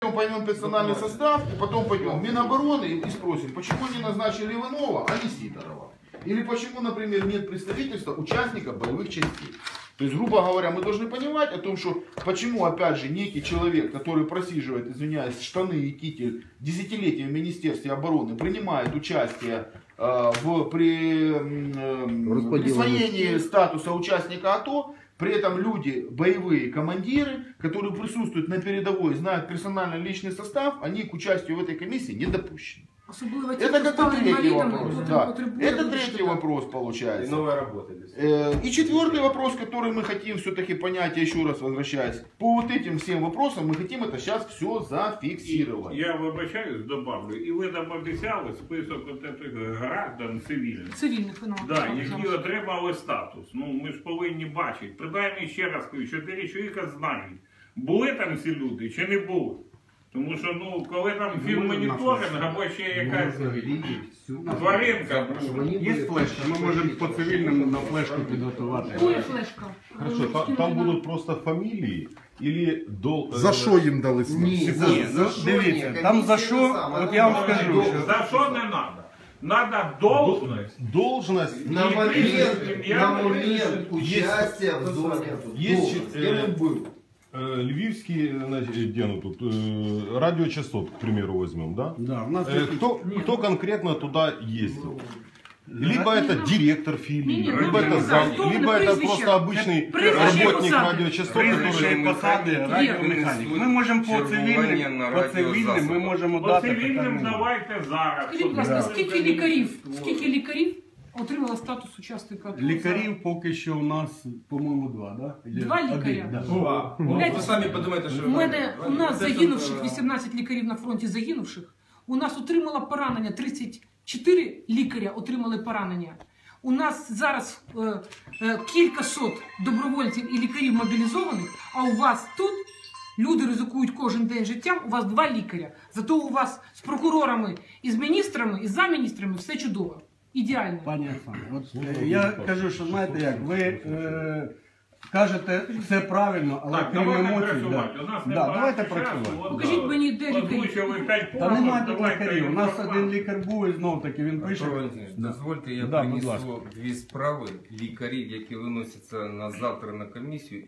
Поймем персональный состав, и потом пойдем в Минобороны и спросим, почему они назначили Иванова, а не Сидорова. Или почему, например, нет представительства участников боевых частей. То есть, грубо говоря, мы должны понимать о том, что почему, опять же, некий человек, который просиживает, извиняюсь, штаны и китель десятилетия в Министерстве обороны, принимает участие э, в при, э, присвоении статуса участника АТО, при этом люди, боевые командиры, которые присутствуют на передовой, знают персонально личный состав, они к участию в этой комиссии не допущены. Особливо ті, Это хто как бы стали третий інвалідами, вопрос. котрі Да. потребують Это дуже третий вопрос получается. новая работа. Э, И четвертый вопрос, который мы хотим все-таки понять, я еще раз возвращаюсь. По вот этим всем вопросам мы хотим это сейчас все зафиксировать. Я вибачаюсь, добавлю. І ви нам обіцяли список от цих граждан цивільних. цивільних вина. Да, які отримали статус. Ну ми ж повинні бачити. Принаймні ще раз кажу, чотири чоловіка знають, були там ці люди чи не були. Тому що ну коли там фільм моніторинг або ще якась тваринка. Є флешка, ми можемо по цивільному на флешку підготувати. Кує флешка. Хорошо, там, там будут просто фамилии или дол... За э, що їм дали смерть? Ні, ну, дивіться, там за що, от я вам скажу, що За що не треба? Надо должность. Должность На И момент, прежде, на я- момент участия в зоне. есть С э, кем он был? э, львивские, значит, где оно тут, э, радиочастот, к примеру, возьмем, да? да, у нас Э, кто, кто конкретно туда ездил? Либо это директор филии, Не-не, либо ну, это не зам, знаю, либо кто это прізвище? просто обычный Прізвище работник посади. радиочастот, прізвище і который... посади радіомеханік. Ми можемо по цивільним, по цивільним ми можемо По дати цивільним питання. давайте зараз. Скажіть, будь ласка, скільки лікарів, скільки лікарів отримало статус учасника АТО? Лікарів поки що у нас, по-моєму, два, да? Два один, лікаря? да. Два. Блядь, Ви самі подумайте, що У мене у нас Це загинувших е, 18 лікарів на фронті загинувших. У нас отримало поранення 34 лікаря отримали поранення. У нас зараз е, е, кілька сот добровольців і лікарів мобілізованих, а у вас тут люди ризикують кожен день життям. У вас два лікаря. Зато у вас з прокурорами і з міністрами, і з замміністрами все чудово. Ідеально. Пані Оксано, от е, я кажу, що знаєте як, ви е, кажете все правильно, але Так, крім давайте емоцій, працювати. да. У нас Да, немає давайте часу. працювати. От, Покажіть мені, де лікарі. Озвучили п'ять Та пунктів, немає тут давайте лікарів. У нас інформацію. один лікар був і знов таки він пише. Петро Валентинович, дозвольте, я Да, будь ласка. принесу дві справи лікарів, які виносяться на завтра на комісію.